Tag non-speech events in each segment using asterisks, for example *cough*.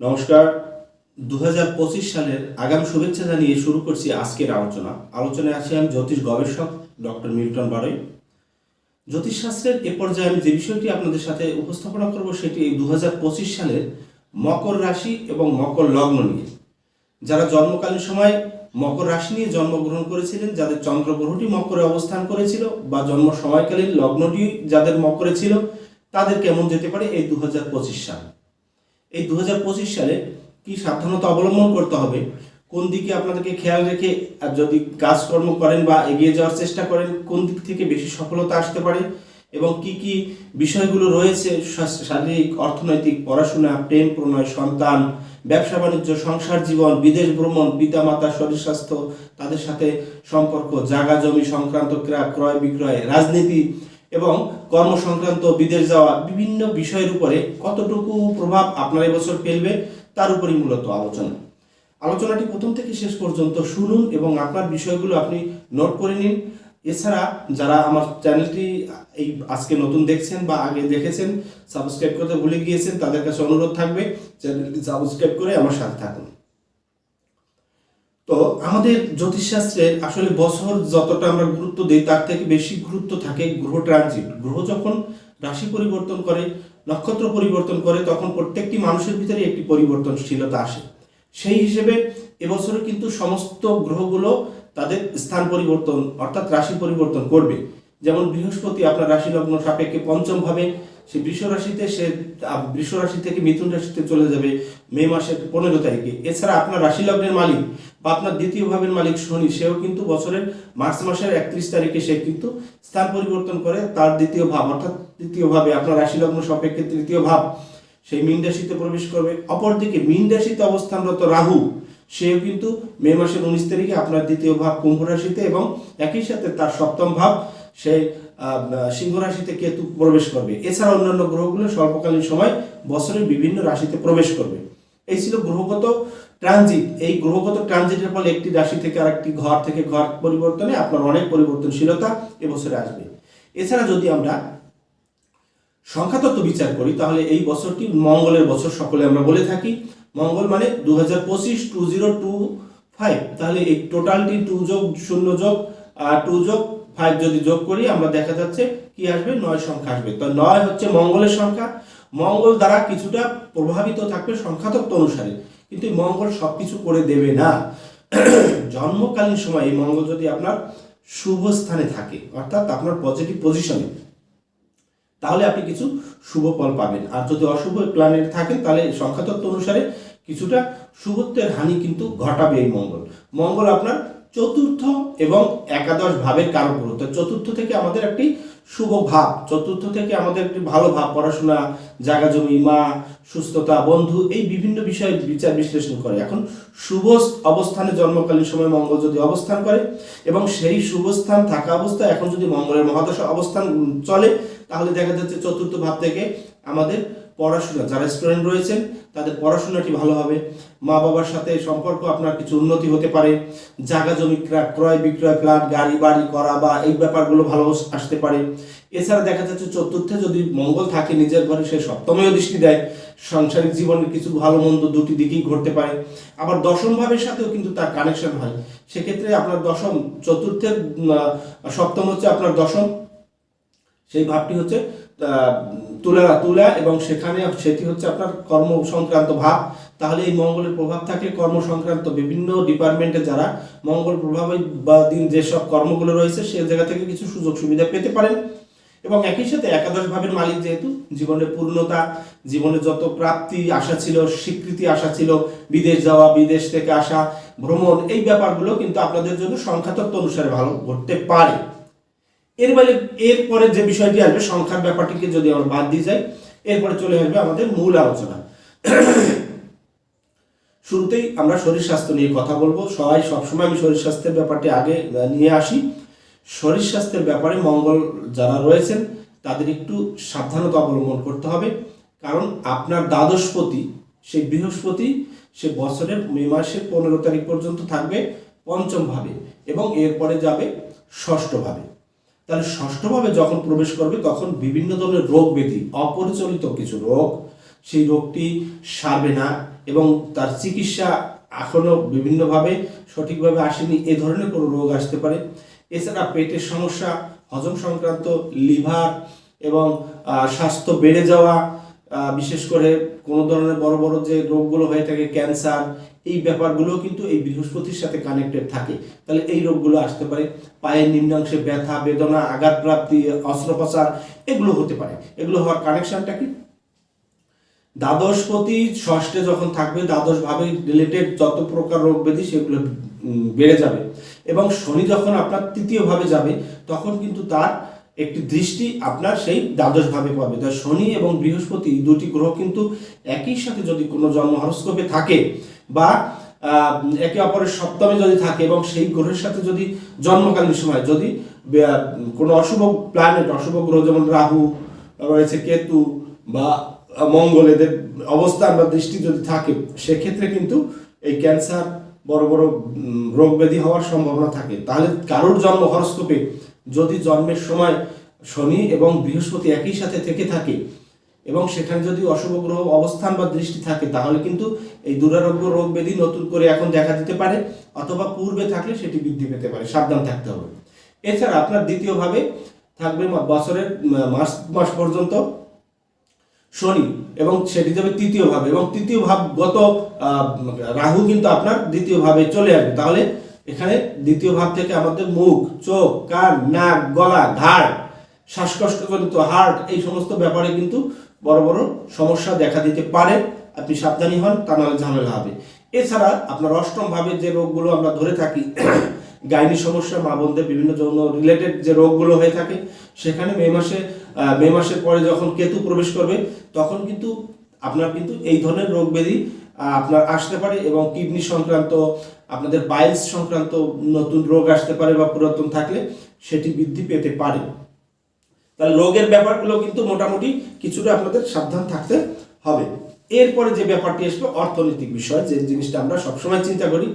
নমস্কার। দু হাজার পঁচিশ সালের আগাম শুভেচ্ছা জানিয়ে শুরু করছি আজকের আলোচনা। আলোচনায় আছি আমি জ্যোতিষ গবেষক ডক্টর মিল্টন বারই। জ্যোতিষশাস্ত্রের এ পর্যায়ে আমি যে বিষয়টি আপনাদের সাথে উপস্থাপনা করব সেটি এই দু হাজার পঁচিশ সালের মকর রাশি এবং মকর লগ্ন নিয়ে। যারা জন্মকালীন সময় মকর রাশি নিয়ে জন্মগ্রহণ করেছিলেন, যাদের চন্দ্র গ্রহটি মকরে অবস্থান করেছিল বা জন্ম সময়কালীন লগ্নটি যাদের মকরে ছিল, তাদের কেমন যেতে পারে এই দু হাজার পঁচিশ সাল? এই দু হাজার পঁচিশ সালে কি সাবধানতা অবলম্বন করতে হবে? কোন দিকে আপনাদেরকে খেয়াল রেখে, আর যদি কাজকর্ম করেন বা এগিয়ে যাওয়ার চেষ্টা করেন, কোন দিক থেকে বেশি সফলতা আসতে পারে? এবং কি কি বিষয়গুলো রয়েছে শারীরিক, অর্থনৈতিক, পড়াশোনা, প্রেম প্রণয়, সন্তান, ব্যবসা, বাণিজ্য, সংসার জীবন, বিদেশ ভ্রমণ, পিতামাতা, শরীর স্বাস্থ্য, তাদের সাথে সম্পর্ক জাগা জমি সংক্রান্ত ক্রা- ক্রয় বিক্রয়, রাজনীতি এবং কর্ম সংক্রান্ত বিদেশ যাওয়া বিভিন্ন বিষয়ের উপরে কতটুকু প্রভাব আপনার এবছর ফেলবে, তার উপরই মূলত আলোচনা। আলোচনাটি প্রথম থেকে শেষ পর্যন্ত শুনুন এবং আপনার বিষয়গুলো আপনি নোট করে নিন। এছাড়া যারা আমার চ্যানেলটি এই আজকে নতুন দেখছেন বা আগে দেখেছেন, সাবস্ক্রাইব করতে ভুলে গিয়েছেন, তাদের কাছে অনুরোধ থাকবে চ্যানেলটি সাবস্ক্রাইব করে আমার সাথে থাকুন। তো আমাদের জ্যোতিষশাস্ত্রের আসলে বছর যতটা আমরা গুরুত্ব দিই, তার থেকে বেশি গুরুত্ব থাকে গ্রহ ট্রানজিট। গ্রহ যখন রাশি পরিবর্তন করে, নক্ষত্র পরিবর্তন করে, তখন প্রত্যেকটি মানুষের ভিতরে একটি পরিবর্তনশীলতা আসে। সেই হিসেবে এবছরে কিন্তু সমস্ত গ্রহগুলো তাদের স্থান পরিবর্তন, অর্থাৎ রাশি পরিবর্তন করবে। যেমন বৃহস্পতি আপনার রাশি লগ্ন সাপেক্ষে পঞ্চম ভাবে সে বৃষ রাশিতে সে বৃষ রাশি থেকে মিথুন রাশিতে চলে যাবে মে মাসের পনেরো তারিখে। এছাড়া আপনার রাশি লগ্নের মালিক বা আপনার দ্বিতীয় ভাবের মালিক শনি সেও কিন্তু বছরের মার্চ মাসের একত্রিশ তারিখে সে কিন্তু স্থান পরিবর্তন করে তার দ্বিতীয় ভাব অর্থাৎ তৃতীয় ভাবে আপনার রাশি লগ্ন সাপেক্ষে তৃতীয় ভাব সেই মীন রাশিতে প্রবেশ করবে। অপরদিকে মীন রাশিতে অবস্থানরত রাহু সেও কিন্তু মে মাসের উনিশ তারিখে আপনার দ্বিতীয় ভাব কুম্ভ রাশিতে এবং একই সাথে তার সপ্তম ভাব আহ, সিংহ রাশিতে কেতু প্রবেশ করবে। এছাড়া অন্যান্য গ্রহগুলো স্বল্পকালীন সময় বছরের বিভিন্ন রাশিতে প্রবেশ করবে। এই ছিল গ্রহগত ট্রানজিট এই গ্রহগত ট্রানজিটের ফলে একটি রাশি থেকে আরেকটি ঘর থেকে ঘর পরিবর্তনে আপনার অনেক পরিবর্তনশীলতা এবছরে আসবে। এছাড়া যদি আমরা সংখ্যাতত্ত্ব বিচার করি, তাহলে এই বছরটি মঙ্গলের বছর সকলে আমরা বলে থাকি। মঙ্গল মানে দু হাজার পঁচিশ টু জিরো টু ফাইভ। তাহলে এই টোটালটি টু যোগ শূন্য যোগ, আর টু যোগ ফাইভ যদি যোগ করি, আমরা দেখা যাচ্ছে কি আসবে? নয় সংখ্যা আসবে। তো নয় হচ্ছে মঙ্গলের সংখ্যা। মঙ্গল দ্বারা কিছুটা প্রভাবিত থাকবে সংখ্যাতত্ত্ব অনুসারে। কিন্তু মঙ্গল সবকিছু করে দেবে না। জন্মকালীন সময় এই মঙ্গল যদি আপনার শুভ স্থানে থাকে, অর্থাৎ আপনার পজিটিভ পজিশনে তাহলে আপনি কিছু শুভ ফল পাবেন। আর যদি অশুভ প্ল্যানেট থাকেন তাহলে সংখ্যাতত্ত্ব অনুসারে কিছুটা শুভত্বের হানি কিন্তু ঘটাবে এই মঙ্গল। মঙ্গল আপনার চতুর্থ এবং একাদশ ভাবের কারক গ্রহ তো চতুর্থ থেকে আমাদের একটি শুভ ভাব, চতুর্থ থেকে আমাদের একটি ভালো ভাব, পড়াশোনা, জায়গা জমি, মা, সুস্থতা, বন্ধু, এই বিভিন্ন বিষয়ে বিচার বিশ্লেষণ করে। এখন শুভ অবস্থানে জন্মকালীন সময় মঙ্গল যদি অবস্থান করে এবং সেই শুভ স্থান থাকা অবস্থায় এখন যদি মঙ্গলের মহাদশা অবস্থান চলে, তাহলে দেখা যাচ্ছে চতুর্থ ভাব থেকে আমাদের পড়াশোনা, যারা স্টুডেন্ট রয়েছেন, তাদের পড়াশোনাটি ভালো হবে? মা বাবার সাথে সম্পর্ক আপনার কিছু উন্নতি হতে পারে। জায়গা জমি ক্রয় বিক্রয় ফ্ল্যাট গাড়ি বাড়ি করা বা এই ব্যাপারগুলো ভালো আসতে পারে। এছাড়া দেখা যাচ্ছে চতুর্থে যদি মঙ্গল থাকে, নিজের ঘরে সে সপ্তমেও দৃষ্টি দেয়। সাংসারিক জীবনের কিছু ভালো মন্দ দুটি দিকেই ঘটতে পারে। আবার দশম ভাবের সাথেও কিন্তু তার কানেকশন হয়। সেক্ষেত্রে আপনার দশম, চতুর্থের সপ্তম হচ্ছে আপনার দশম। সেই ভাবটি হচ্ছে তুলা তুলা এবং সেখানে সেটি হচ্ছে আপনার কর্ম সংক্রান্ত ভাব। তাহলে এই মঙ্গলের প্রভাব থাকলে কর্ম সংক্রান্ত বিভিন্ন ডিপার্টমেন্টে যারা মঙ্গল প্রভাবে বা দিন যেসব কর্মগুলো রয়েছে, সে জায়গা থেকে কিছু সুযোগ সুবিধা পেতে পারেন। এবং একই সাথে একাদশ ভাবের মালিক যেহেতু, জীবনের পূর্ণতা জীবনে যত প্রাপ্তি আশা ছিল, স্বীকৃতি আশা ছিল, বিদেশ যাওয়া, বিদেশ থেকে আসা, ভ্রমণ, এই ব্যাপারগুলো কিন্তু আপনাদের জন্য সংখ্যাতত্ত্ব অনুসারে ভালো ঘটতে পারে। এর বাইরে এরপরে যে বিষয়টি আসবে, সংখ্যার ব্যাপারটিকে যদি আমরা বাদ দিয়ে যাই, এরপরে চলে আসবে আমাদের মূল আলোচনা। শুরুতেই আমরা শরীর স্বাস্থ্য নিয়ে কথা বলব। সবাই, সবসময় আমি শরীর স্বাস্থ্যের ব্যাপারটি আগে নিয়ে আসি। শরীর স্বাস্থ্যের ব্যাপারে মঙ্গল যারা রয়েছেন, তাদের একটু সাবধানতা অবলম্বন করতে হবে। কারণ আপনার দ্বাদশপতি সেই বৃহস্পতি, সে বছরের মে মাসের পনেরো তারিখ পর্যন্ত থাকবে পঞ্চম ভাবে এবং এরপরে যাবে ষষ্ঠ ভাবে। তাহলে ষষ্ঠভাবে যখন প্রবেশ করবে, তখন বিভিন্ন ধরনের রোগ ব্যাধি, অপরিচালিত কিছু রোগ, সেই রোগটি সারবে না এবং তার চিকিৎসা এখনও বিভিন্নভাবে সঠিকভাবে আসেনি, এ ধরনের কোনো রোগ আসতে পারে। এছাড়া পেটের সমস্যা, হজম সংক্রান্ত, লিভার এবং স্বাস্থ্য বেড়ে যাওয়া বিশেষ করে কোনো ধরনের বড় বড় যে রোগগুলো হয়ে থাকে, ক্যান্সার এই ব্যাপারগুলো কিন্তু এই বৃহস্পতির সাথে কানেক্টেড থাকে। তাহলে এই রোগগুলো আসতে পারে, পায়ের নিম্নাংশে ব্যথা, বেদনা, আঘাতপ্রাপ্তি, অস্ত্রোপচার, এগুলো হতে পারে। এগুলো হওয়ার কানেকশনটা কি? দ্বাদশপতি ষষ্ঠে যখন থাকবে দ্বাদশ ভাবে রিলেটেড যত প্রকার রোগ ব্যাধি সেগুলো বেড়ে যাবে। এবং শনি যখন আপনার তৃতীয় ভাবে যাবে, তখন কিন্তু তার একটি দৃষ্টি আপনার সেই দ্বাদশ ভাবে পাবে। তাই শনি এবং বৃহস্পতি দুটি গ্রহ কিন্তু একই সাথে যদি কোনো জন্ম হরস্কোপে থাকে বা একে অপরের সপ্তমে যদি থাকে এবং সেই গ্রহের সাথে যদি জন্মকালীন সময়, যদি কোনো অশুভ প্ল্যানেট অশুভ গ্রহ যেমন রাহু, রয়েছে কেতু বা মঙ্গল, এদের অবস্থান বা দৃষ্টি যদি থাকে, সেক্ষেত্রে কিন্তু এই ক্যান্সার, বড় বড় রোগ ব্যাধি হওয়ার সম্ভাবনা থাকে। তাহলে কারোর জন্ম হরস্কোপে যদি জন্মের সময় শনি এবং বৃহস্পতি একই সাথে থেকে থাকে এবং সেখানে যদি অশুভ গ্রহ অবস্থান বা দৃষ্টি থাকে, তাহলে কিন্তু এই দুরারোগ্য রোগ ব্যাধি নতুন করে এখন দেখা দিতে পারে, অথবা পূর্বে থাকলে সেটি বৃদ্ধি পেতে পারে। সাবধান থাকতে হবে। এছাড়া আপনার দ্বিতীয়ভাবে থাকবে বছরের মা- মাস পর্যন্ত শনি, এবং সেটি যাবে তৃতীয় ভাবে এবং তৃতীয় ভাব গত রাহু কিন্তু আপনার দ্বিতীয় ভাবে চলে আসবে। তাহলে এখানে দ্বিতীয় ভাব থেকে আমাদের মুখ, চোখ, কান, নাক, গলা, ঘাড় শ্বাসকষ্টজনিত হার্ট, এই সমস্ত ব্যাপারে কিন্তু বড় বড় সমস্যা দেখা দিতে পারে। আপনি সাবধানী হন, তা নাহলে ঝামেলা হবে। এছাড়া আপনার অষ্টম ভাবে যে রোগগুলো আমরা ধরে থাকি *coughs* গাইনি সমস্যা, মা বোনদের বিভিন্ন যৌন রিলেটেড যে রোগগুলো হয়ে থাকে, সেখানে মে মাসে মে মাসের পরে যখন কেতু প্রবেশ করবে, তখন কিন্তু আপনার কিন্তু এই ধরনের রোগ ব্যাধি আপনার আসতে পারে এবং কিডনি সংক্রান্ত, আপনাদের পাইলস সংক্রান্ত নতুন রোগ আসতে পারে বা পুরাতন থাকলে, সেটি বৃদ্ধি পেতে পারে। তাহলে রোগের ব্যাপারগুলো কিন্তু মোটামুটি কিছুটা আপনাদের সাবধান থাকতে হবে। এরপরে যে ব্যাপারটি আসবে অর্থনৈতিক বিষয়, যে জিনিসটা আমরা সবসময় চিন্তা করি।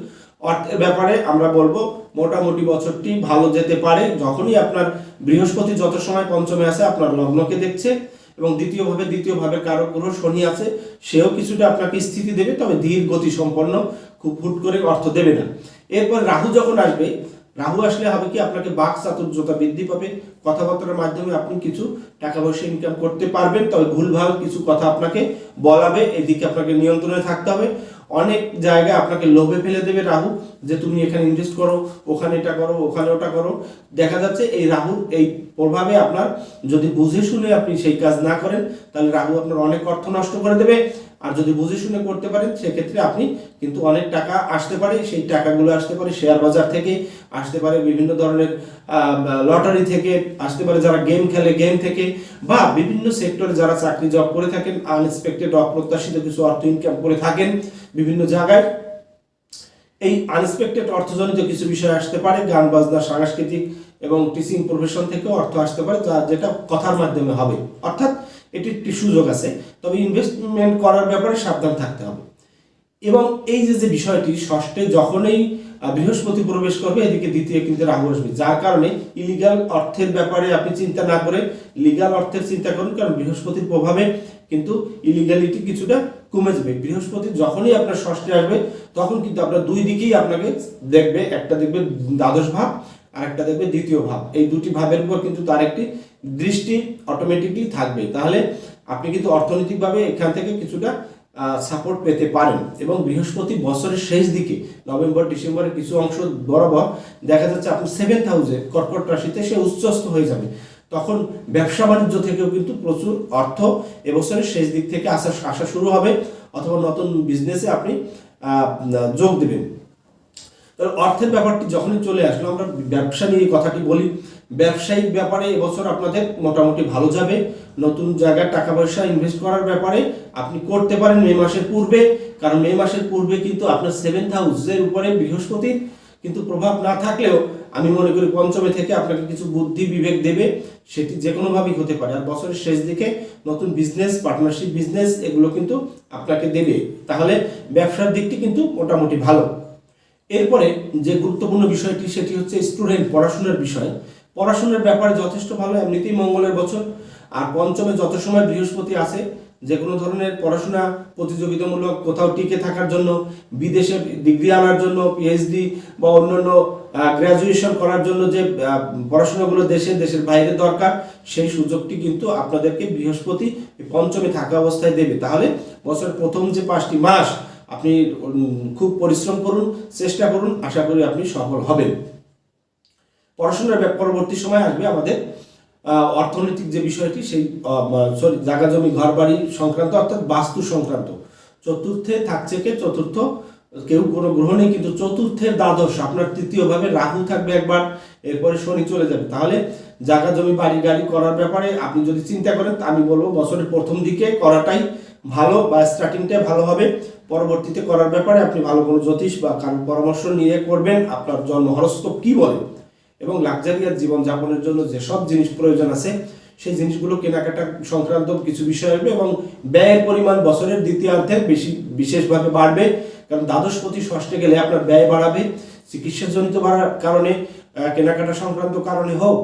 অর্থের ব্যাপারে আমরা বলব, মোটামুটি বছরটি ভালো যেতে পারে, যখনই আপনার বৃহস্পতি যত সময় পঞ্চমে আছে আপনার লগ্নকে দেখছে এবং দ্বিতীয়ভাবে দ্বিতীয়ভাবে কারও গ্রহ শনি আছে, সেও কিছুটা আপনাকে স্থিতি দেবে, তবে ধীর গতি সম্পন্ন, খুব হুট করে অর্থ দেবে না। এরপর রাহু যখন আসবে রাহু আসলে হবে কি? আপনাকে বাক চাতুর্যতা বৃদ্ধি পাবে। কথাবার্তার মাধ্যমে আপনি কিছু টাকা পয়সা ইনকাম করতে পারবেন, তবে ভুলভাল কিছু কথা আপনাকে বলাবে। এদিকে আপনাকে নিয়ন্ত্রণে থাকতে হবে। অনেক জায়গায় আপনাকে লোভে ফেলে দেবে রাহু যে তুমি এখানে ইনভেস্ট করো, ওখানে এটা করো, ওখানে ওটা করো। দেখা যাচ্ছে এই রাহুর এই প্রভাবে আপনার যদি বুঝে শুনে আপনি সেই কাজ না করেন, তাহলে রাহু আপনার অনেক অর্থ নষ্ট করে দেবে। আর যদি বুঝে শুনে করতে পারেন, সেক্ষেত্রে আপনি কিন্তু অনেক টাকা আসতে পারে, সেই টাকাগুলো আসতে পারে শেয়ার বাজার থেকে, আসতে পারে বিভিন্ন ধরনের লটারি থেকে, আসতে পারে যারা গেম খেলে গেম থেকে, বা বিভিন্ন সেক্টরে যারা চাকরি জব করে থাকেন আনএক্সপেক্টেড অপ্রত্যাশিত কিছু অর্থ ইনকাম করে থাকেন বিভিন্ন জায়গায়, এই আনএক্সপেক্টেড অর্থজনিত কিছু বিষয় আসতে পারে, গান, বাজনা, সাংস্কৃতিক এবং টিচিং প্রফেশন থেকেও অর্থ আসতে পারে, যা যেটা কথার মাধ্যমে হবে। অর্থাৎ এটি একটি সুযোগ আছে। তবে ইনভেস্টমেন্ট করার ব্যাপারে সাবধান থাকতে হবে। এবং এই যে যে বিষয়টি, ষষ্ঠে যখনই বৃহস্পতি প্রবেশ করবে, এদিকে দ্বিতীয় কিন্তু রাহু আসবে। যার কারণে ইলিগাল অর্থের ব্যাপারে আপনি চিন্তা না করে লিগাল অর্থের চিন্তা করুন, কারণ বৃহস্পতির প্রভাবে কিন্তু ইলিগালিটি কিছুটা কমে যাবে বৃহস্পতি যখনই আপনার ষষ্ঠে আসবে, তখন কিন্তু আপনার দুই দিকেই আপনাকে দেখবে। একটা দেখবে দ্বাদশ ভাব, আর একটা দেখবে দ্বিতীয় ভাব। এই দুটি ভাবের উপর কিন্তু তার একটি দৃষ্টি অটোমেটিকলি থাকবে তাহলে আপনি কিন্তু অর্থনৈতিকভাবে এখান থেকে কিছুটা সাপোর্ট পেতে পারেন। এবং বৃহস্পতি বছরের শেষ দিকে, নভেম্বর, ডিসেম্বরের কিছু অংশ বরাবর দেখা যাচ্ছে আপনি সেভেন্থ হাউসে কর্কট রাশিতে সে উচ্চস্থ হয়ে যাবে। তখন ব্যবসা বাণিজ্য থেকেও কিন্তু প্রচুর অর্থ এবছরের শেষ দিক থেকে আসা আসা শুরু হবে অথবা নতুন বিজনেসে আপনি যোগ দেবেন। অর্থের ব্যাপারটি যখনই চলে আসলো, আমরা ব্যবসা নিয়ে কথাটি বলি ব্যবসায়িক ব্যাপারে এবছর আপনাদের মোটামুটি ভালো যাবে। নতুন জায়গায় টাকা পয়সা ইনভেস্ট করার ব্যাপারে আপনি করতে পারেন মে মাসের পূর্বে, কারণ মে মাসের পূর্বে কিন্তু আপনার সেভেন্থ হাউসের উপরে বৃহস্পতির কিন্তু প্রভাব না থাকলেও আমি মনে করি পঞ্চমে থেকে আপনাকে কিছু বুদ্ধি, বিবেক দেবে, সেটি যে কোনোভাবেই হতে পারে। আর বছরের শেষ দিকে নতুন বিজনেস পার্টনারশিপ বিজনেস এগুলো কিন্তু আপনাকে দেবে। তাহলে ব্যবসার দিকটি কিন্তু মোটামুটি ভালো। এরপরে যে গুরুত্বপূর্ণ বিষয়টি, সেটি হচ্ছে স্টুডেন্ট পড়াশোনার বিষয়। পড়াশোনার ব্যাপারে যথেষ্ট ভালো, এমনিতেই মঙ্গলের বছর। আর পঞ্চমে যত সময় বৃহস্পতি আছে যে কোনো ধরনের পড়াশোনা প্রতিযোগিতামূলক কোথাও টিকে থাকার জন্য, বিদেশে ডিগ্রি আনার জন্য পিএইচডি বা অন্যান্য গ্র্যাজুয়েশন করার জন্য যে পড়াশোনাগুলো দেশে, দেশের বাইরে দরকার, সেই সুযোগটি কিন্তু আপনাদেরকে বৃহস্পতি পঞ্চমে থাকা অবস্থায় দেবে। তাহলে বছরের প্রথম যে পাঁচটি মাস, আপনি খুব পরিশ্রম করুন, চেষ্টা করুন, আশা করি আপনি সফল হবেন। পড়াশোনার পরবর্তী সময় আসবে আমাদের অর্থনৈতিক যে বিষয়টি সেই সরি জায়গা জমি ঘর বাড়ি সংক্রান্ত অর্থাৎ বাস্তু সংক্রান্ত। চতুর্থে থাকছে কে? চতুর্থ, কেউ কোনো গ্রহ নেই, কিন্তু চতুর্থের দ্বাদশ, আপনার তৃতীয়ভাবে রাহু থাকবে একবার, এরপরে শনি চলে যাবে। তাহলে জায়গা জমি, বাড়ি, গাড়ি করার ব্যাপারে আপনি যদি চিন্তা করেন আমি বলব বছরের প্রথম দিকে করাটাই ভালো বা স্টার্টিংটাই ভালো হবে। পরবর্তীতে করার ব্যাপারে আপনি ভালো কোনো জ্যোতিষ বা কারও পরামর্শ নিয়ে করবেন। আপনার জন্ম হরস্কোপ কি বলে? এবং লাক্সারিয়াস জীবনযাপনের জন্য যেসব জিনিস প্রয়োজন আছে, সেই জিনিসগুলো কেনাকাটা সংক্রান্ত কিছু বিষয় আসবে এবং ব্যয়ের পরিমাণ বছরের দ্বিতীয়ার্ধে বেশি, বিশেষভাবে বাড়বে। কারণ দ্বাদশ প্রতি ষষ্ঠে গেলে আপনার ব্যয় বাড়াবে। চিকিৎসাজনিত বাড়ার কারণে কেনাকাটা সংক্রান্ত কারণে হোক,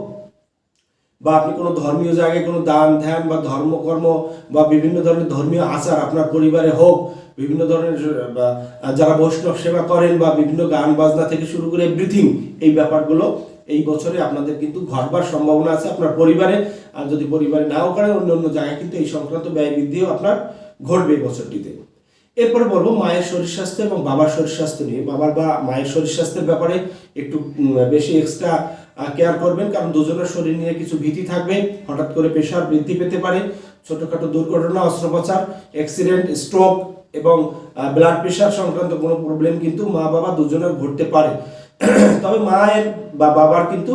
বা আপনি কোনো ধর্মীয় জায়গায় কোনো দান, ধ্যান বা ধর্মকর্ম বা বিভিন্ন ধরনের ধর্মীয় আচার আপনার পরিবারে হোক, বিভিন্ন ধরনের যারা বৈষ্ণব সেবা করেন বা বিভিন্ন গান বাজনা থেকে শুরু করে এভরিথিং এই ব্যাপারগুলো এই বছরে আপনাদের কিন্তু ঘটবার সম্ভাবনা আছে আপনার পরিবারে। আর যদি পরিবারে নাও করেন অন্য অন্য জায়গায় কিন্তু এই সংক্রান্ত ব্যয় বৃদ্ধিও আপনার ঘটবে এই বছরটিতে। এরপরে বলব মায়ের শরীর স্বাস্থ্য এবং বাবার শরীর স্বাস্থ্য নিয়ে। বাবার বা মায়ের শরীর স্বাস্থ্যের ব্যাপারে একটু বেশি এক্সট্রা কেয়ার করবেন। কারণ দুজনের শরীর নিয়ে কিছু ভীতি থাকবে। হঠাৎ করে প্রেশার বৃদ্ধি পেতে পারে। ছোটখাটো দুর্ঘটনা, অস্ত্রোপচার অ্যাক্সিডেন্ট স্ট্রোক এবং ব্লাড প্রেশার সংক্রান্ত কোনো প্রবলেম কিন্তু মা বাবা দুজনের ঘটতে পারে। তবে মায়ের বা বাবার কিন্তু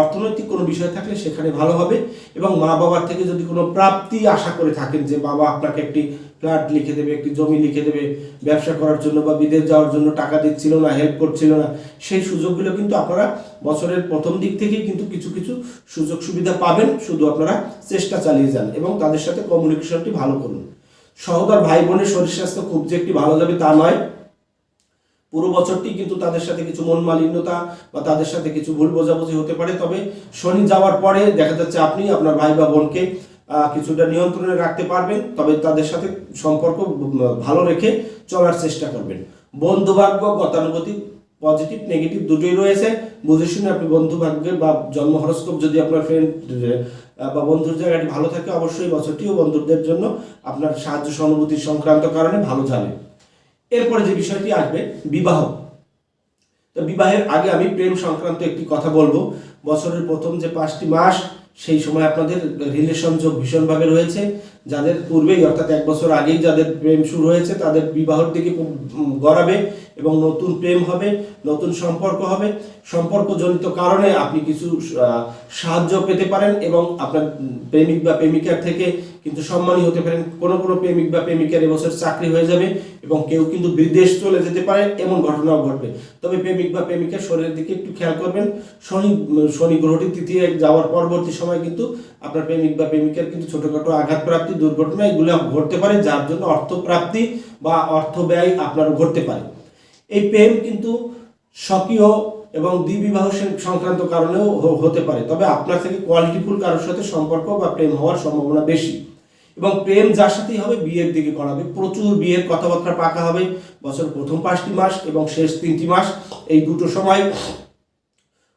অর্থনৈতিক কোনো বিষয় থাকলে সেখানে ভালো হবে এবং মা বাবার থেকে যদি কোনো প্রাপ্তি আশা করে থাকেন যে বাবা আপনাকে একটি ফ্ল্যাট লিখে দেবে, একটি জমি লিখে দেবে, ব্যবসা করার জন্য বা বিদেশ যাওয়ার জন্য টাকা দিচ্ছিল না হেল্প করছিল না, সেই সুযোগগুলো কিন্তু আপনারা বছরের প্রথম দিক থেকেই কিন্তু কিছু কিছু সুযোগ সুবিধা পাবেন। শুধু আপনারা চেষ্টা চালিয়ে যান এবং তাদের সাথে কমিউনিকেশনটি ভালো করুন। সহোদর ভাই বোনের শরীর স্বাস্থ্য খুব যে একটি ভালো যাবে তা নয়। পুরো বছরটি কিন্তু তাদের সাথে কিছু মন মালিন্যতা বা তাদের সাথে কিছু ভুল বোঝাবুঝি হতে পারে। তবে শনি যাওয়ার পরে দেখা যাচ্ছে আপনি আপনার ভাই বা বোনকে কিছুটা নিয়ন্ত্রণে রাখতে পারবেন, তবে তাদের সাথে সম্পর্ক ভালো রেখে চলার চেষ্টা করবেন। বন্ধু ভাগ্য গতানুগতিক, পজিটিভ, নেগেটিভ দুটোই রয়েছে। বুঝে শুনে আপনি বন্ধু ভাগ্যের বা জন্ম হরস্কোপ যদি আপনার ফ্রেন্ড বা বন্ধুর জায়গাটি ভালো থাকে, অবশ্যই বছরটিও বন্ধুদের জন্য আপনার সাহায্য সহানুভূতির সংক্রান্ত কারণে ভালো যাবে এরপরে যে বিষয়টি আসবে, বিবাহ। তো বিবাহের আগে আমি প্রেম সংক্রান্ত একটি কথা বলব। বছরের প্রথম যে পাঁচটি মাস, সেই সময় আপনাদের রিলেশন যোগ ভীষণভাবে রয়েছে। যাদের পূর্বেই, অর্থাৎ এক বছর আগেই যাদের প্রেম শুরু হয়েছে, তাদের বিবাহর দিকে গড়াবে এবং নতুন প্রেম হবে, নতুন সম্পর্ক হবে। সম্পর্কজনিত কারণে আপনি কিছু সাহায্য পেতে পারেন এবং আপনার প্রেমিক বা প্রেমিকার থেকে কিন্তু সম্মানী হতে পারেন। কোনো কোনো প্রেমিক বা প্রেমিকার এবছর চাকরি হয়ে যাবে এবং কেউ কিন্তু বিদেশ চলে যেতে পারে, এমন ঘটনাও ঘটবে। তবে প্রেমিক বা প্রেমিকার শরীরের দিকে একটু খেয়াল করবেন। শনি শনি গ্রহটি তৃতীয় যাওয়ার পরবর্তী সময় কিন্তু আপনার প্রেমিক বা প্রেমিকার কিন্তু ছোটোখাটো আঘাত প্রাপ্তি দুর্ঘটনা এগুলো ঘটতে পারে, যার জন্য অর্থ প্রাপ্তি বা অর্থ ব্যয় আপনার ঘটতে পারে। এই প্রেম কিন্তু স্বকীয় এবং দ্বিবিবাহ সংক্রান্ত কারণেও হতে পারে। তবে আপনার থেকে কোয়ালিটিফুল কারোর সাথে সম্পর্ক বা প্রেম হওয়ার সম্ভাবনা বেশি। এবং প্রেম যার সাথেই হবে, বিয়ের দিকে করাবে প্রচুর বিয়ের কথাবার্তা পাকা হবে। বছর প্রথম পাঁচটি মাস এবং শেষ তিনটি মাস। এই দুটো সময়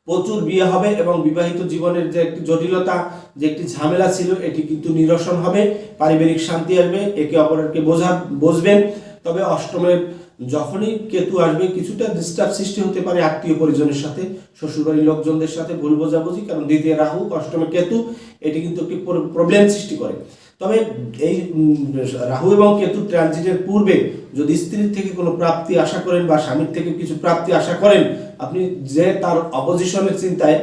প্রচুর বিয়ে হবে এবং বিবাহিত জীবনের যে একটি জটিলতা, যে একটি ঝামেলা ছিল, এটি কিন্তু নিরসন হবে, পারিবারিক শান্তি আসবে, একে অপরকে বোঝা, বুঝবেন। তবে অষ্টমের যখনই কেতু আসবে, কিছুটা ডিস্টার্ব সৃষ্টি হতে পারে আত্মীয় পরিজনের সাথে, শ্বশুরবাড়ির লোকজনদের সাথে ভুল বোঝাবুঝি, কারণ দ্বিতীয় রাহু, অষ্টমে কেতু, এটি কিন্তু একটি প্রবলেম সৃষ্টি করে। তবে এই রাহু এবং কেতু ট্রানজিটের পূর্বে যদি স্ত্রীর থেকে কোনো প্রাপ্তি আশা করেন বা স্বামীর থেকে কিছু প্রাপ্তি আশা করেন, আপনি যে তার অপোজিশনের চিন্তায়,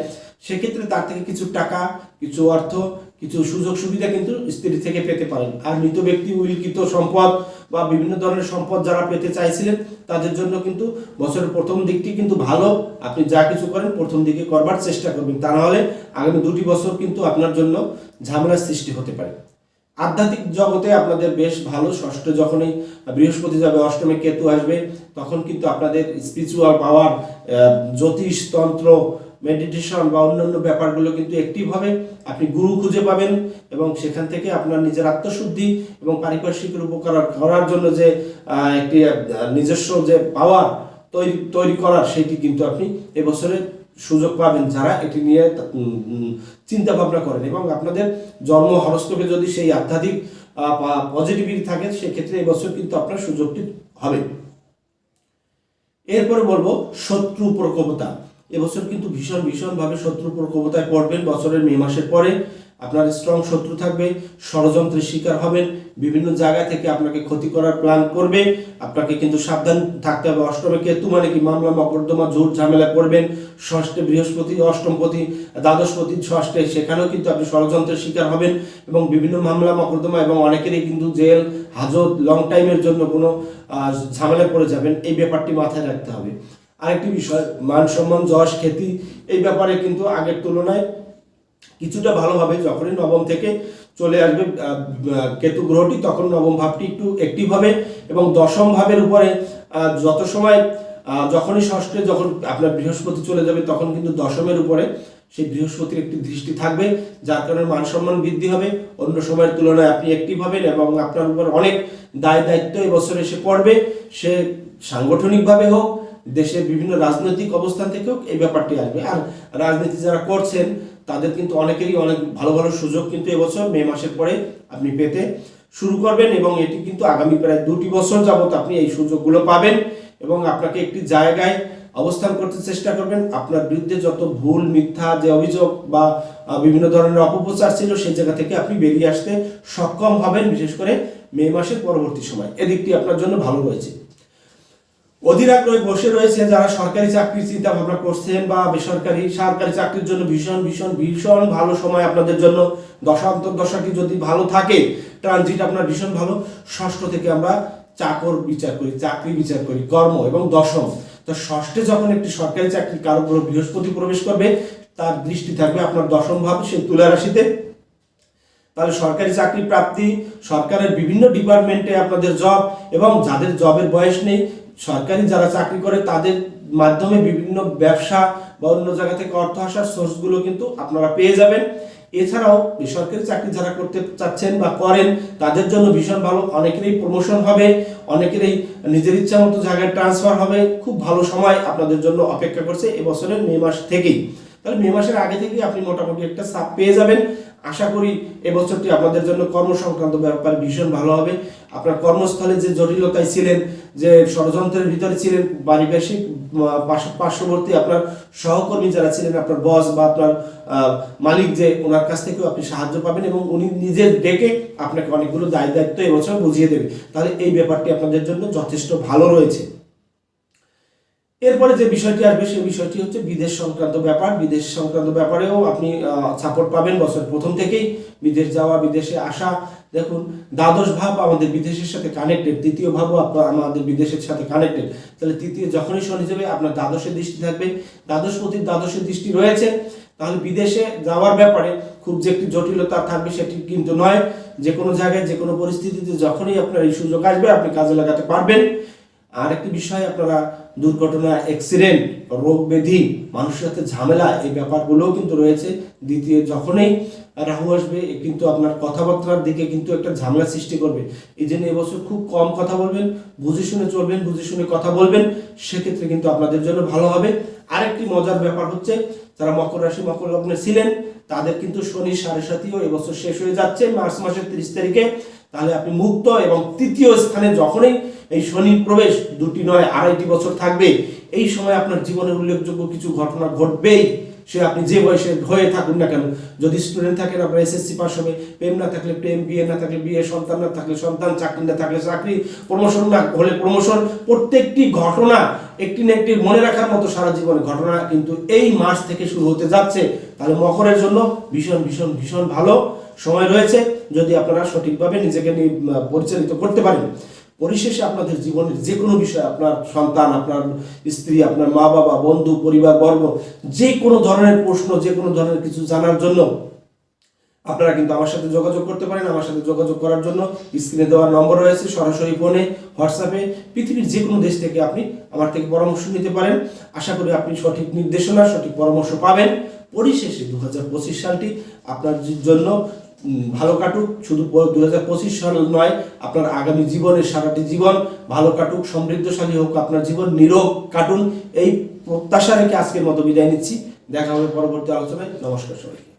সেক্ষেত্রে তার থেকে কিছু টাকা, কিছু অর্থ, কিছু সুযোগ সুবিধা কিন্তু স্ত্রী থেকে পেতে পারেন। আর মৃত ব্যক্তি উইলকৃত সম্পদ বা বিভিন্ন ধরনের সম্পদ যারা পেতে চাইছিলেন, তাদের জন্য কিন্তু বছরের প্রথম দিকটি কিন্তু ভালো। আপনি যা কিছু করেন, প্রথম দিকে করবার চেষ্টা করবেন। তা নাহলে আগামী দুটি বছর কিন্তু আপনার জন্য ঝামেলার সৃষ্টি হতে পারে। আধ্যাত্মিক জগতে আপনাদের বেশ ভালো, ষষ্ঠ যখনই বৃহস্পতি যাবে, অষ্টমে কেতু আসবে, তখন কিন্তু আপনাদের স্পিরিচুয়াল পাওয়ার জ্যোতিষ, তন্ত্র মেডিটেশন বা অন্যান্য ব্যাপারগুলো কিন্তু অ্যাক্টিভ হবে। আপনি গুরু খুঁজে পাবেন এবং সেখান থেকে আপনার নিজের আত্মশুদ্ধি এবং পারিপার্শ্বিকের উপকার করার জন্য যে একটি নিজস্ব যে পাওয়ার তৈরি তৈরি করার, সেটি কিন্তু আপনি এবছরে সুযোগ পাবেন যারা এটি নিয়ে চিন্তা ভাবনা করেন। এবং আপনাদের জন্ম হরস্কোপে যদি সেই আধ্যাত্মিক পজিটিভিটি থাকে, সেক্ষেত্রে এবছর কিন্তু আপনার সুযোগটি হবে। এরপরে বলব, শত্রু প্রকোপতা। এবছর কিন্তু ভীষণ, ভীষণভাবে শত্রু প্রকোপতায় পড়বেন বছরের মে মাসের পরে। আপনার স্ট্রং শত্রু থাকবে, ষড়যন্ত্রের শিকার হবেন, বিভিন্ন জায়গা থেকে আপনাকে ক্ষতি করার প্ল্যান করবে, আপনাকে কিন্তু সাবধান থাকতে হবে। অষ্টমে কেতু মানে কি মামলা মকদ্দমা, ঝুট ঝামেলা করবেন, ষষ্ঠে বৃহস্পতি, অষ্টমপতি, দ্বাদশপতি, ষষ্ঠে সেখানেও কিন্তু আপনি ষড়যন্ত্রের শিকার হবেন এবং বিভিন্ন মামলা, মকদ্দমা এবং অনেকেরই কিন্তু জেল, হাজত লং টাইমের জন্য কোনো ঝামেলা পড়ে যাবেন। এই ব্যাপারটি মাথায় রাখতে হবে। আরেকটি বিষয়, মান সম্মান, যশ, খ্যাতি, এই ব্যাপারে কিন্তু আগের তুলনায় কিছুটা ভালো হবে যখনই নবম থেকে চলে আসবে কেতু গ্রহটি, তখন নবম ভাবটি একটু অ্যাক্টিভ হবে এবং দশম ভাবের উপরে যত সময় যখনই ষষ্ঠে যখন আপনার বৃহস্পতি চলে যাবে, তখন কিন্তু দশমের উপরে সেই বৃহস্পতির একটি দৃষ্টি থাকবে, যার কারণে মান সম্মান বৃদ্ধি হবে। অন্য সময়ের তুলনায় আপনি অ্যাক্টিভ হবেন এবং আপনার উপর অনেক দায় দায়িত্ব এবছর এসে পড়বে। সে সাংগঠনিকভাবে হোক, দেশের বিভিন্ন রাজনৈতিক অবস্থান থেকেও এই ব্যাপারটি আসবে। আর রাজনীতি যারা করছেন তাদের কিন্তু অনেকেরই অনেক ভালো ভালো সুযোগ কিন্তু এবছর মে মাসের পরে আপনি পেতে শুরু করবেন এবং এটি কিন্তু আগামী প্রায় দুটি বছর যাবত আপনি এই সুযোগগুলো পাবেন এবং আপনাকে একটি জায়গায় অবস্থান করতে চেষ্টা করবেন। আপনার বিরুদ্ধে যত ভুল, মিথ্যা যে অভিযোগ বা বিভিন্ন ধরনের অপপ্রচার ছিল সেই জায়গা থেকে আপনি বেরিয়ে আসতে সক্ষম হবেন, বিশেষ করে মে মাসের পরবর্তী সময়। এদিকটি আপনার জন্য ভালো রয়েছে। অধীর বসে রয়েছে যারা সরকারি চাকরির চিন্তা ভাবনা করছেন বা বেসরকারি, সরকারি চাকরির জন্য ভীষণ ভীষণ ভীষণ ভালো সময় আপনাদের জন্য। দশান্তর দশাটি যদি ভালো থাকে ট্রানজিট আপনার ভীষণ ভালো। ষষ্ঠ থেকে আমরা চাকর বিচার করি, চাকরি বিচার করি, কর্ম এবং দশম। তো ষষ্ঠে যখন একটি সরকারি চাকরি কারও উপর বৃহস্পতি প্রবেশ করবে, তার দৃষ্টি থাকবে আপনার দশম ভাব, সে তুলা রাশিতে। তাহলে সরকারি চাকরি প্রাপ্তি, সরকারের বিভিন্ন ডিপার্টমেন্টে আপনাদের জব এবং যাদের জবের বয়স নেই সরকারি যারা চাকরি করে, তাদের মাধ্যমে বিভিন্ন ব্যবসা বা অন্য জায়গা থেকে অর্থ আসার সোর্সগুলো কিন্তু আপনারা পেয়ে যাবেন। এছাড়াও বেসরকারি চাকরি যারা করতে চাচ্ছেন বা করেন, তাদের জন্য ভীষণ ভালো। অনেকেরই প্রমোশন হবে, অনেকেরই নিজের ইচ্ছা মতো জায়গায় ট্রান্সফার হবে। খুব ভালো সময় আপনাদের জন্য অপেক্ষা করছে এবছরের মে মাস থেকেই। তাহলে মে মাসের আগে থেকেই আপনি মোটামুটি একটা চাপ পেয়ে যাবেন। আশা করি এবছরটি আপনাদের জন্য কর্মসংক্রান্ত ব্যাপার ভীষণ ভালো হবে। আপনার কর্মস্থলে যে জটিলতায় ছিলেন, যে ষড়যন্ত্রের ভিতরে ছিলেন, পারিপার্শ্বিক পার্শ্ববর্তী আপনার সহকর্মী যারা ছিলেন, আপনার বস বা আপনার মালিক যে ওনার কাছ থেকেও আপনি সাহায্য পাবেন এবং উনি নিজে ডেকে আপনাকে অনেকগুলো দায় দায়িত্ব এবছর বুঝিয়ে দেবে। তাহলে এই ব্যাপারটি আপনাদের জন্য যথেষ্ট ভালো রয়েছে। এরপরে যে বিষয়টি আসবে সেই বিষয়টি হচ্ছে বিদেশ সংক্রান্ত ব্যাপার। বিদেশ সংক্রান্ত ব্যাপারেও আপনি সাপোর্ট পাবেন বছর প্রথম থেকেই। বিদেশ যাওয়া, বিদেশে আসা, দেখুন, দ্বাদশ ভাব আমাদের বিদেশের সাথে কানেক্টেড তৃতীয় ভাবও আপনার আমাদের বিদেশের সাথে কানেক্টেড তাহলে তৃতীয় যখনই শনি যাবে, আপনার দ্বাদশের দৃষ্টি থাকবে। দ্বাদশ প্রতির দ্বাদশের দৃষ্টি রয়েছে। তাহলে বিদেশে যাওয়ার ব্যাপারে খুব যে একটি জটিলতা থাকবে সেটি কিন্তু নয়। যে কোনো জায়গায় যে কোনো পরিস্থিতিতে যখনই আপনার এই সুযোগ আসবে, আপনি কাজে লাগাতে পারবেন। আর একটি বিষয় আপনারা দুর্ঘটনা অ্যাক্সিডেন্ট রোগ ব্যাধি, মানুষের সাথে ঝামেলা, এই ব্যাপারগুলোও কিন্তু রয়েছে। দ্বিতীয়, যখনই রাহু আসবে কিন্তু আপনার কথাবার্তার দিকে কিন্তু একটা ঝামেলা সৃষ্টি করবে। এই জন্য এবছর খুব কম কথা বলবেন, বুঝে শুনে চলবেন, বুঝে শুনে কথা বলবেন, সেক্ষেত্রে কিন্তু আপনাদের জন্য ভালো হবে। আরেকটি মজার ব্যাপার হচ্ছে, যারা মকর রাশি, মকর লগ্নে ছিলেন, তাদের কিন্তু শনি সাড়ে সাতিও এবছর শেষ হয়ে যাচ্ছে, মার্চ মাসের তিরিশ তারিখে। তাহলে আপনি মুক্ত এবং তৃতীয় স্থানে যখনই এই শনির প্রবেশ দুটি নয়, আড়াইটি বছর থাকবে। এই সময় আপনার জীবনের উল্লেখযোগ্য কিছু ঘটনা ঘটবেই। সে আপনি যে বয়সে হয়ে থাকুন না কেন, যদি স্টুডেন্ট থাকেন, আপনার এসএসসি পাস হবে। প্রেম না থাকলে প্রেম, বিয়ে না থাকলে বিয়ে, সন্তান না থাকলে সন্তান, চাকরি না থাকলে চাকরি প্রমোশন না হলে প্রমোশন প্রত্যেকটি ঘটনা একটি না একটি মনে রাখার মতো সারা জীবনে ঘটনা কিন্তু এই মাস থেকে শুরু হতে যাচ্ছে। তাহলে মকরের জন্য ভীষণ ভীষণ ভীষণ ভালো সময় রয়েছে। যদি আপনারা সঠিকভাবে নিজেকে পরিচালিত করতে পারেন। পরিশেষে আপনাদের জীবনের যে কোনো বিষয়, আপনার সন্তান, আপনার স্ত্রী, আপনার মা বাবা, বন্ধু, পরিবার, বর্গ যে কোনো ধরনের প্রশ্ন যে কোনো ধরনের কিছু জানার জন্য আপনারা কিন্তু আমার সাথে যোগাযোগ করতে পারেন। আমার সাথে যোগাযোগ করার জন্য স্ক্রিনে দেওয়া নম্বর রয়েছে, সরাসরি ফোনে, হোয়াটসঅ্যাপে, পৃথিবীর যে কোনো দেশ থেকে আপনি আমার থেকে পরামর্শ নিতে পারেন। আশা করি আপনি সঠিক নির্দেশনা, সঠিক পরামর্শ পাবেন। পরিশেষে দু হাজার পঁচিশ সালটি আপনার জন্য ভালো কাটুক, শুধু দু হাজার পঁচিশ সাল নয়, আপনার আগামী জীবনের সারাটি জীবন ভালো কাটুক, সমৃদ্ধশালী হোক, আপনার জীবন নিরোগ কাটুন, এই প্রত্যাশা রেখে আজকের মতো বিদায় নিচ্ছি। দেখা হবে পরবর্তী আলোচনায়। নমস্কার সবাইকে।